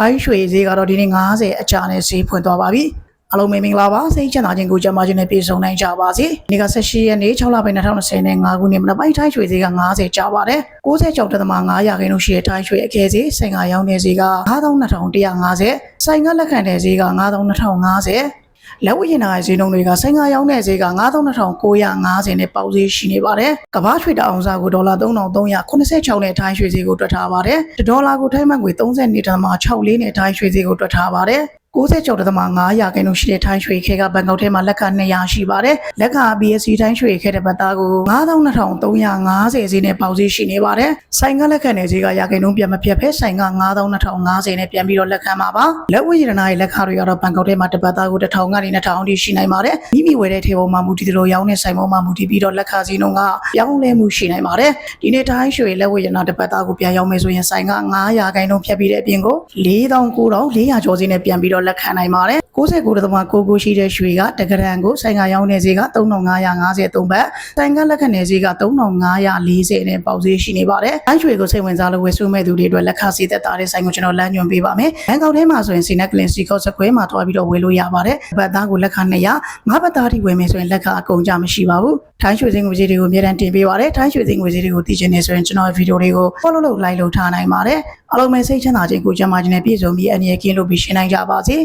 ထိုင်းရွှေဈေးကတော့ဒီနေ့90အကြနဲ့ဈေးဖွင့်သွားပါပြီအားလုံးပဲမင်္ဂလာပါစိတ်ချမ်းသာခြင်းကိုကြံပါခြင်းနဲ့ပြည့်စုံနိုင်ကြပါစေဒီက18ရက်နေ့6လပိုင်း2020နဲ့5ခုနှစ်မနက်ပိုင်းထိုင်းရွှေဈေးက90ကျပါတယ်96တက်သမ900ရာခိုင်နှုန်းရှိတဲ့ထိုင်းရွှေအကယ်ဈေးဆိုင်ကရောင်းတဲ့ဈေးက9250ဆိုင်ကလက်ခံတဲ့ဈေးက9250 လက်ဝတ်ရင်နာရဲ့ဈေးနှုန်းတွေကဆိုင်ကရောင်းတဲ့ဈေးက92,950နဲ့ပေါက်ဈေးရှိနေပါတယ်။ကမ္ဘာရွှေတအောင်စားကိုဒေါ်လာ3,386နဲ့ထိုင်းရွှေဈေးကိုတွက်ထားပါတယ်။တစ်ဒေါ်လာကိုထိုင်းမန်ငွေ32.64နဲ့ထိုင်းရွှေဈေးကိုတွက်ထားပါတယ်။ 96.5ရာခိုင်နှုန်းရှိတဲ့ထိုင်းရွှေခဲကဘန်ကောက်ထဲမှာလက်က200ရှိပါတယ်။လက်က BSC ထိုင်းရွှေခဲတဲ့ဘတ်သားကို92,350ဈေးနဲ့ပေါက်ဈေးရှိနေပါတယ်။ဆိုင်ကလက်ခံတဲ့ဈေးကရာခိုင်နှုန်းပြန်မပြတ်ဖဲဆိုင်က92,050နဲ့ပြန်ပြီးတော့လက်ခံပါပါ။လက်ဝဲရတနာရဲ့လက်ခတွေကတော့ဘန်ကောက်ထဲမှာတစ်ပတ်သားကို1000ကနေ2000တိရှိနိုင်ပါတယ်။မိမိဝယ်တဲ့ထေပုံမှာမူတည်သလိုရောင်းတဲ့ဆိုင်ပုံမှာမူတည်ပြီးတော့လက်ခဈေးနှုန်းကပြောင်းလဲမှုရှိနိုင်ပါတယ်။ဒီနေ့ထိုင်းရွှေလက်ဝဲရတနာတစ်ပတ်သားကိုပြန်ရောင်းမယ်ဆိုရင်ဆိုင်က900ရာခိုင်နှုန်းဖြတ်ပြီးတဲ့အပြင်ကို4900ကျော်ဈေးနဲ့ပြန်ပြီးတော့လက်ခံနိုင်ပါတယ်။69.9ကိုရှိတဲ့ရွှေကတကရန်ကိုဆိုင်ကရောင်းတဲ့ဈေးက3553ဘတ်ဆိုင်ကလက်ခံတဲ့ဈေးက3540နဲ့ပေါက်ဈေးရှိနေပါတယ်။အဲ့ရွှေကိုစိတ်ဝင်စားလို့ဝယ်စုမဲ့သူတွေအတွက်လက်ခစီသက်တာတဲ့ဆိုင်ကိုကျွန်တော်လမ်းညွှန်ပေးပါမယ်။ဘန်ကောက်ထဲမှာဆိုရင်စီနက်ကလင်စီကော့စကွဲမှာတွားပြီးတော့ဝယ်လို့ရပါတယ်။ဘတ်သားကိုလက်ခ200ငါးဘတ်သားထိဝယ်မယ်ဆိုရင်လက်ခအကုန်ကြမရှိပါဘူး။ထိုင်းရွှေစင်းငွေကြီးတွေကိုအများတန်းတင်ပေးပါတယ်။ထိုင်းရွှေစင်းငွေကြီးတွေကိုသိချင်နေဆိုရင်ကျွန်တော်ဗီဒီယိုလေးကို follow လုပ် like လုပ်ထားနိုင်ပါတယ်။အားလုံးပဲစိတ်ချမ်းသာခြင်းကိုကြမ်းမာခြင်းနဲ့ပြည့်စုံပြီးအနေနဲ့ကင်းလို့ပြီးရှင်းနိုင်ကြပါစေ။